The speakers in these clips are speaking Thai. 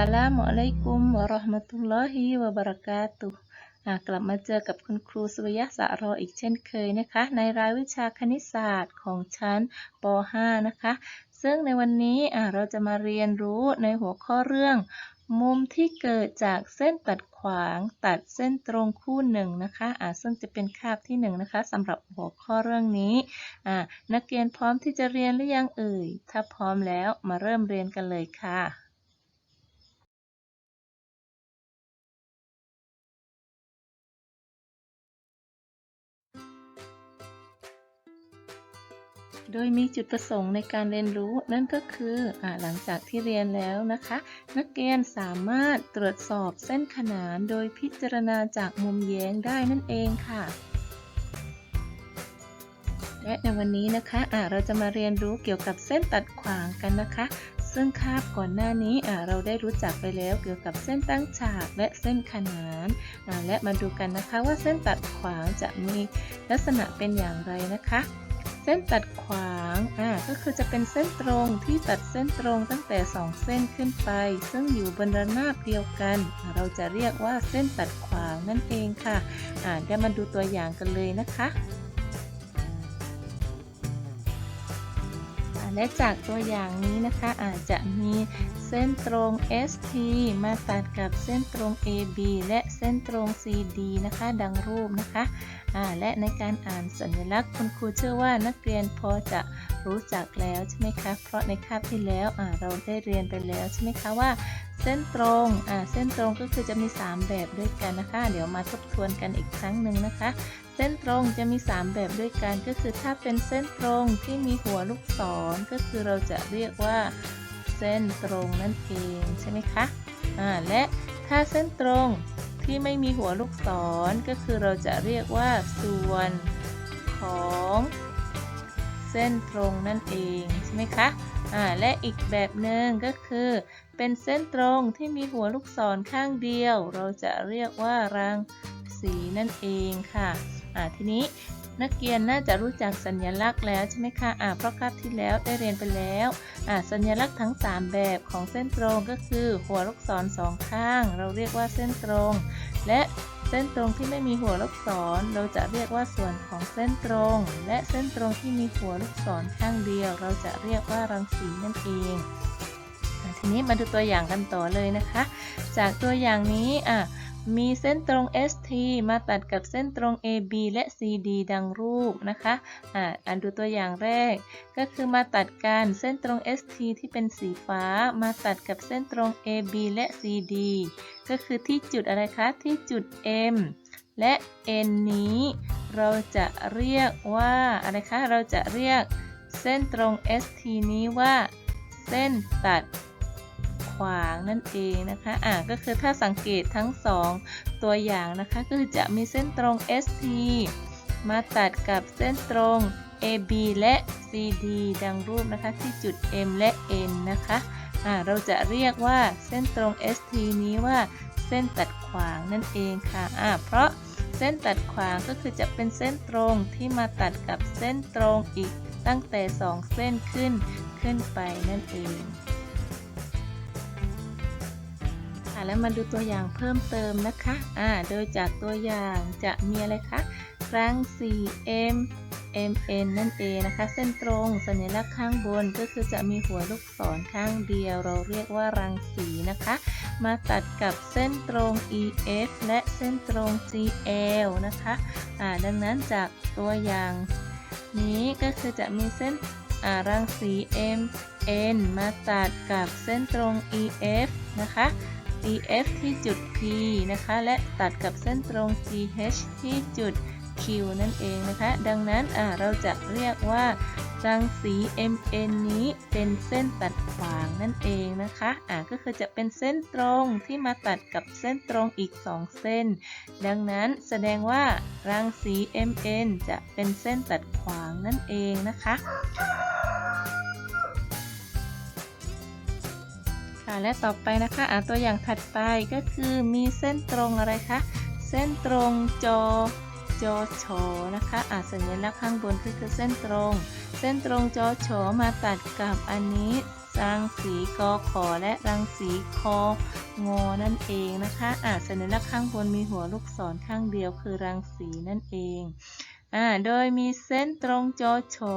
สลามุอะลัยกุมวะเราะห์มะตุลลอฮิวะบะเราะกาตุฮ์อ่ากลับมาเจอกับคุณครูสุริยะสะรออีกเช่นเคยนะคะ ในรายวิชาคณิตศาสตร์ของชั้นป .5 นะคะ ซึ่งในวันนี้เราจะมาเรียนรู้ในหัวข้อเรื่อง มุมที่เกิดจากเส้นตัดขวางตัดเส้นตรงคู่หนึ่งนะคะอ่าซึ่งจะเป็นคาบที่หนึ่งนะคะสำหรับหัวข้อเรื่องนี้ นักเรียนพร้อมที่จะเรียนหรือยังเอ่ย ถ้าพร้อมแล้วมาเริ่มเรียนกันเลยค่ะ โดยมีจุดประสงค์ในการเรียนรู้ นั่นก็คืออหลังจากที่เรียนแล้วนะคะ นักเรียนสามารถตรวจสอบเส้นขนานโดยพิจารณาจากมุมแย้งได้นั่นเองค่ะและในวันนี้นะคะะเราจะมาเรียนรู้เกี่ยวกับเส้นตัดขวางกันนะคะ ซึ่งคาบก่อนหน้านี้เราได้รู้จักไปแล้วเกี่ยวกับเส้นตั้งฉากและเส้นขนานและมาดูกันนะคะว่าเส้นตัดขวางจะมีลักษณะเป็นอย่างไรนะคะ เส้นตัดขวางอ่าก็คือจะเป็นเส้นตรงที่ตัดเส้นตรงตั้งแต่ 2 เส้นขึ้นไป ซึ่งอยู่บนระนาบเดียวกัน เราจะเรียกว่าเส้นตัดขวางนั่นเองค่ะอ่าเดี๋ยวมาดูตัวอย่างกันเลยนะคะและจากตัวอย่างนี้นะคะอาจจะมี เส้นตรง ST มาตัดกับเส้นตรง AB และเส้นตรง CD นะคะ ดังรูปนะคะอ่าและในการอ่านสัญลักษณ์คุณครูเชื่อว่านักเรียนพอจะรู้จักแล้วใช่ไหมคะ เพราะในคาบที่แล้วอ่าเราได้เรียนไปแล้วใช่ไหมคะว่าเส้นตรงอ่าเส้นตรงก็คือจะมี 3 แบบด้วยกันนะคะ เดี๋ยวมาทบทวนกันอีกครั้งหนึ่งนะคะ เส้นตรงจะมี 3 แบบด้วยกัน ก็คือถ้าเป็นเส้นตรงที่มีหัวลูกศรก็คือเราจะเรียกว่า เส้นตรงนั่นเองใช่ไหมคะอ่าและถ้าเส้นตรงที่ไม่มีหัวลูกศรก็คือเราจะเรียกว่าส่วนของเส้นตรงนั่นเองใช่ไหมคะอ่าและอีกแบบหนึ่งก็คือ เป็นเส้นตรงที่มีหัวลูกศรข้างเดียว เราจะเรียกว่ารังสีนั่นเองค่ะอ่าทีนี้ นักเรียนน่าจะรู้จักสัญลักษณ์แล้วใช่ไหมคะอ่าเพราะคาบที่แล้วได้เรียนไปแล้วอ่าสัญลักษณ์ทั้ง 3 แบบของเส้นตรงก็คือ หัวลูกศรสองข้าง เราเรียกว่าเส้นตรง และเส้นตรงที่ไม่มีหัวลูกศร เราจะเรียกว่าส่วนของเส้นตรง และเส้นตรงที่มีหัวลูกศรข้างเดียว เราจะเรียกว่ารังสีนั่นเองทีนี้มาดูตัวอย่างกันต่อเลยนะคะ จากตัวอย่างนี้อะ มีเส้นตรง ST มาตัดกับเส้นตรง AB และ CD ดังรูปนะคะอ่าอันดูตัวอย่างแรก ก็คือมาตัดกันเส้นตรง ST ที่เป็นสีฟ้า มาตัดกับเส้นตรง AB และ CD ก็คือที่จุดอะไรคะ ที่จุด M และ N นี้ เราจะเรียกว่าอะไรคะ เราจะเรียกเส้นตรง ST นี้ว่า เส้นตัด ขวางนั่นเองนะคะอ่าก็คือถ้าสังเกตทั้งสองตัวอย่างนะคะก็คือจะมีเส้นตรง ST มาตัดกับเส้นตรง AB และ CD ดังรูปนะคะที่จุด M และ N นะคะอ่าเราจะเรียกว่าเส้นตรง ST นี้ว่าเส้นตัดขวางนั่นเองค่ะอ่าเพราะเส้นตัดขวางก็คือจะเป็นเส้นตรงที่มาตัดกับเส้นตรงอีกตั้งแต่ 2 เส้นขึ้นขึ้นไปนั่นเอง ค่ะ แล้วมาดูตัวอย่างเพิ่มเติมนะคะอ่าโดยจากตัวอย่างจะมีอะไรคะรังสี M MN นั่นเองนะคะ เส้นตรงสัญลักษณ์ข้างบนก็คือจะมีหัวลูกศรข้างเดียว เราเรียกว่ารังสีนะคะ มาตัดกับเส้นตรง EF และเส้นตรง GL นะคะอ่าดังนั้นจากตัวอย่างนี้ก็คือจะมีเส้นอ่ารังสี MN มาตัดกับเส้นตรง EF นะคะ EF ที่จุด P นะคะ และตัดกับเส้นตรง GH ที่จุด Q นั่นเองนะคะ ดังนั้นเราจะเรียกว่ารังสี MN นี้เป็นเส้นตัดขวางนั่นเองนะคะอ่าก็คือจะเป็นเส้นตรงที่มาตัดกับเส้นตรงอีก 2 เส้น ดังนั้นแสดงว่ารังสี MN จะเป็นเส้นตัดขวางนั่นเองนะคะ ค่ะและต่อไปนะคะอ่าตัวอย่างถัดไปก็คือมีเส้นตรงอะไรคะเส้นตรงจอจอชอนะคะอ่าสัญลักษณ์ข้างบนก็คือเส้นตรง เส้นตรงจอชอมาตัดกับอันนี้รังสีกอขอและรังสีคองอนั่นเองนะคะอ่าสัญลักษณ์ข้างบนมีหัวลูกศรข้างเดียวคือรังสีนั่นเอง อ่าโดยมีเส้นตรงจอฉอ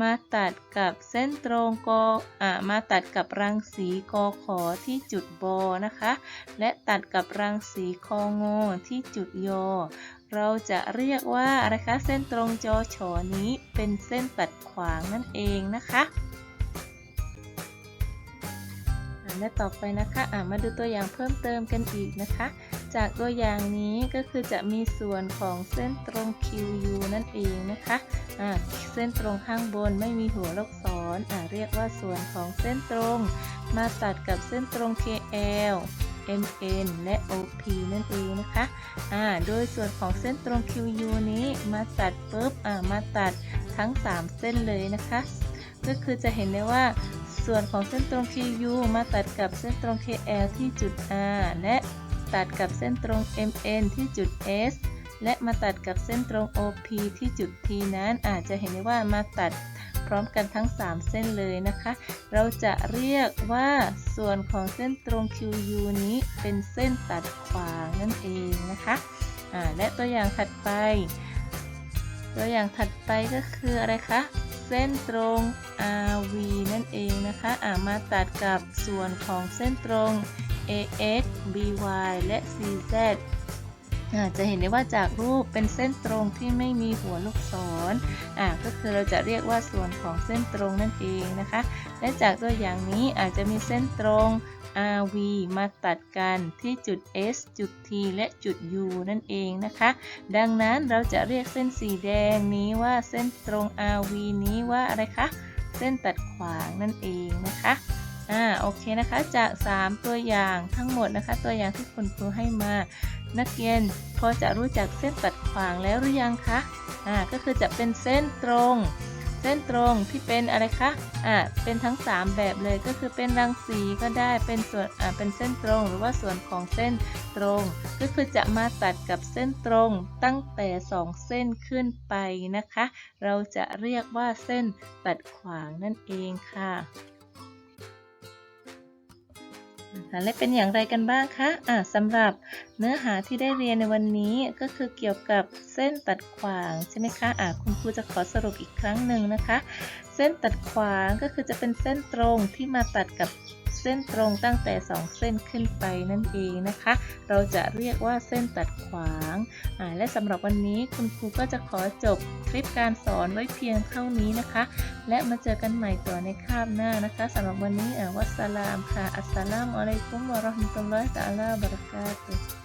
มาตัดกับเส้นตรงกออ่ามาตัดกับรังสีกอขอที่จุดบอนะคะ และตัดกับรังสีคองอที่จุดยอ เราจะเรียกว่าอะไรคะเส้นตรงจอฉอนี้เป็นเส้นตัดขวางนั่นเองนะคะและต่อไปนะคะ อ่ามาดูตัวอย่างเพิ่มเติมกันอีกนะคะ จากตัวอย่างนี้ก็คือจะมีส่วนของเส้นตรง QU นั่นเองนะคะอ่าเส้นตรงข้างบนไม่มีหัวลูกศรอ่าเรียกว่าส่วนของเส้นตรง มาตัดกับเส้นตรง KL MN และ OP นั่นเองนะคะอ่าโดยส่วนของเส้นตรง QU นี้มาตัดปุ๊บอ่ามาตัดทั้ง 3 เส้นเลยนะคะ ก็คือจะเห็นได้ว่าส่วนของเส้นตรง QU มาตัดกับเส้นตรง KL ที่จุด R และ ตัดกับเส้นตรง MN ที่จุด S และมาตัดกับเส้นตรง OP ที่จุด T นั้นอาจจะเห็นได้ว่ามาตัดพร้อมกันทั้ง 3 เส้นเลยนะคะ เราจะเรียกว่าส่วนของเส้นตรง QU นี้เป็นเส้นตัดขวางนั่นเองนะคะและตัวอย่างถัดไป ตัวอย่างถัดไปก็คืออะไรคะ เส้นตรง RV นั่นเองนะคะอ่ามาตัดกับส่วนของเส้นตรง AX BY และ CZ อาจะเห็นได้ว่าจากรูปเป็นเส้นตรงที่ไม่มีหัวลูกศรก็คือเราจะเรียกว่าส่วนของเส้นตรงนั่นเองนะคะ และจากตัวอย่างนี้อาจจะมีเส้นตรง RV มาตัดกันที่จุด S จุด T และจุด U นั่นเองนะคะ ดังนั้นเราจะเรียกเส้นสีแดงนี้ว่าเส้นตรง RV นี้ว่าอะไรคะ เส้นตัดขวางนั่นเองนะคะ อ่าโอเคนะคะจาก 3 ตัวอย่างทั้งหมดนะคะ ตัวอย่างที่คุณครูให้มา นักเรียนพอจะรู้จักเส้นตัดขวางแล้วหรือยังคะอ่าก็คือจะเป็นเส้นตรง เส้นตรงที่เป็นอะไรคะอ่าเป็นทั้ง 3 แบบเลยก็คือเป็นรังสีก็ได้เป็นส่วนอ่าเป็นเส้นตรง หรือว่าส่วนของเส้นตรง ก็คือจะมาตัดกับเส้นตรงตั้งแต่ 2 เส้นขึ้นไปนะคะ เราจะเรียกว่าเส้นตัดขวางนั่นเองค่ะ อ่าและเป็นอย่างไรกันบ้างคะอ่าสำหรับเนื้อหาที่ได้เรียนในวันนี้ก็คือเกี่ยวกับเส้นตัดขวางใช่ไหมคะอ่าคุณครูจะขอสรุปอีกครั้งหนึ่งนะคะ เส้นตัดขวางก็คือจะเป็นเส้นตรงที่มาตัดกับ เส้นตรงตั้งแต่ 2 เส้นขึ้นไปนั่นเองนะคะ เราจะเรียกว่าเส้นตัดขวางและสำหรับวันนี้คุณครูก็จะขอจบคลิปการสอนไว้เพียงเท่านี้นะคะ และมาเจอกันใหม่ต่อในคาบหน้านะคะสำหรับวันนี้อ่าวัสสลามค่ะอัสสลามอะลัยกุมวะราะห์มุตุลลอฮิตะอาลาบะเราะกาตุ